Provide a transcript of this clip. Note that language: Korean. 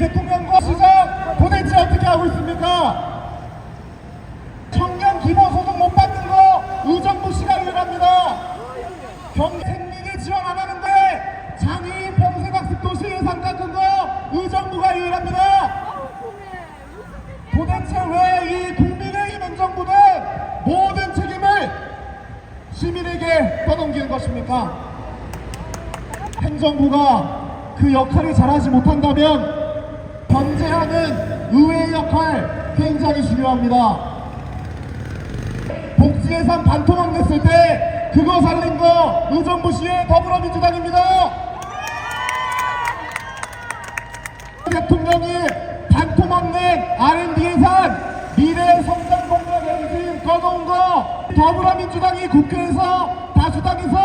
대통령과 시장 도대체 어떻게 하고 있습니까? 청년 기본소득 못 받는 거 의정부 씨가 유일합니다. 경기 생리대 지원 안 하는데 장애인 평생학습 도시 예산 깎은 거 의정부가 유일합니다. 도대체 왜 이 국민의힘 행정부는 모든 책임을 시민에게 떠넘기는 것입니까? 행정부가 그 역할을 잘하지 못한다면 견제하는 의회의 역할 굉장히 중요합니다. 복지예산 반토막 냈을 때 그거 살린 거 의정부 시의 더불어민주당입니다. 대통령이 반토막 낸 R&D 예산 미래 성장 공약 엔진 꺼놓은 거 더불어민주당이 국회에서 다수당에서